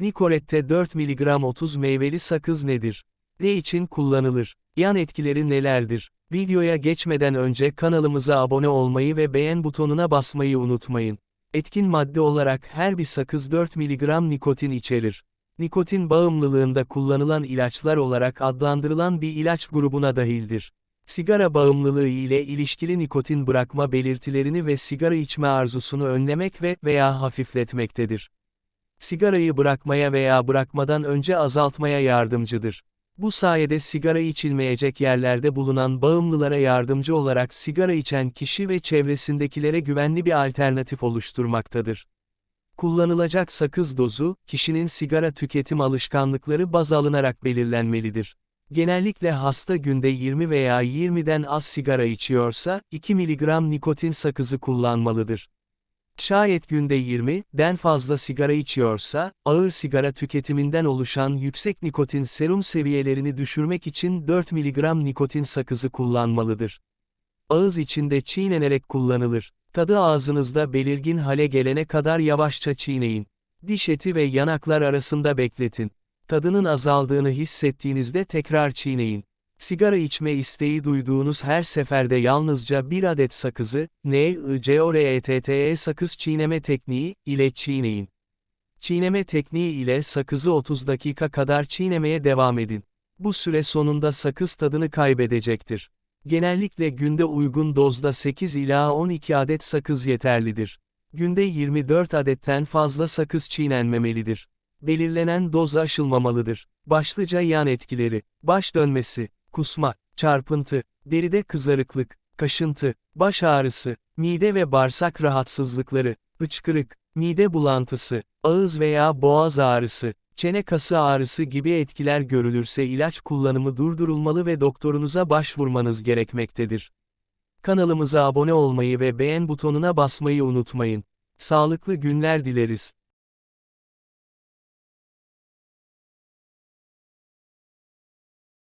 Nicorette 4 mg 30 meyveli sakız nedir? Ne için kullanılır? Yan etkileri nelerdir? Videoya geçmeden önce kanalımıza abone olmayı ve beğen butonuna basmayı unutmayın. Etkin madde olarak her bir sakız 4 mg nikotin içerir. Nikotin bağımlılığında kullanılan ilaçlar olarak adlandırılan bir ilaç grubuna dahildir. Sigara bağımlılığı ile ilişkili nikotin bırakma belirtilerini ve sigara içme arzusunu önlemek ve veya hafifletmektedir. Sigarayı bırakmaya veya bırakmadan önce azaltmaya yardımcıdır. Bu sayede sigara içilmeyecek yerlerde bulunan bağımlılara yardımcı olarak sigara içen kişi ve çevresindekilere güvenli bir alternatif oluşturmaktadır. Kullanılacak sakız dozu, kişinin sigara tüketim alışkanlıkları baz alınarak belirlenmelidir. Genellikle hasta günde 20 veya 20'den az sigara içiyorsa, 2 mg nikotin sakızı kullanmalıdır. Şayet günde 20'den fazla sigara içiyorsa, ağır sigara tüketiminden oluşan yüksek nikotin serum seviyelerini düşürmek için 4 mg nikotin sakızı kullanmalıdır. Ağız içinde çiğnenerek kullanılır. Tadı ağzınızda belirgin hale gelene kadar yavaşça çiğneyin. Diş eti ve yanaklar arasında bekletin. Tadının azaldığını hissettiğinizde tekrar çiğneyin. Sigara içme isteği duyduğunuz her seferde yalnızca bir adet sakızı, N-I-C-O-R-E-T-T-E sakız çiğneme tekniği ile çiğneyin. Çiğneme tekniği ile sakızı 30 dakika kadar çiğnemeye devam edin. Bu süre sonunda sakız tadını kaybedecektir. Genellikle günde uygun dozda 8 ila 12 adet sakız yeterlidir. Günde 24 adetten fazla sakız çiğnenmemelidir. Belirlenen doz aşılmamalıdır. Başlıca yan etkileri, baş dönmesi, kusma, çarpıntı, deride kızarıklık, kaşıntı, baş ağrısı, mide ve bağırsak rahatsızlıkları, hıçkırık, mide bulantısı, ağız veya boğaz ağrısı, çene kası ağrısı gibi etkiler görülürse ilaç kullanımı durdurulmalı ve doktorunuza başvurmanız gerekmektedir. Kanalımıza abone olmayı ve beğen butonuna basmayı unutmayın. Sağlıklı günler dileriz.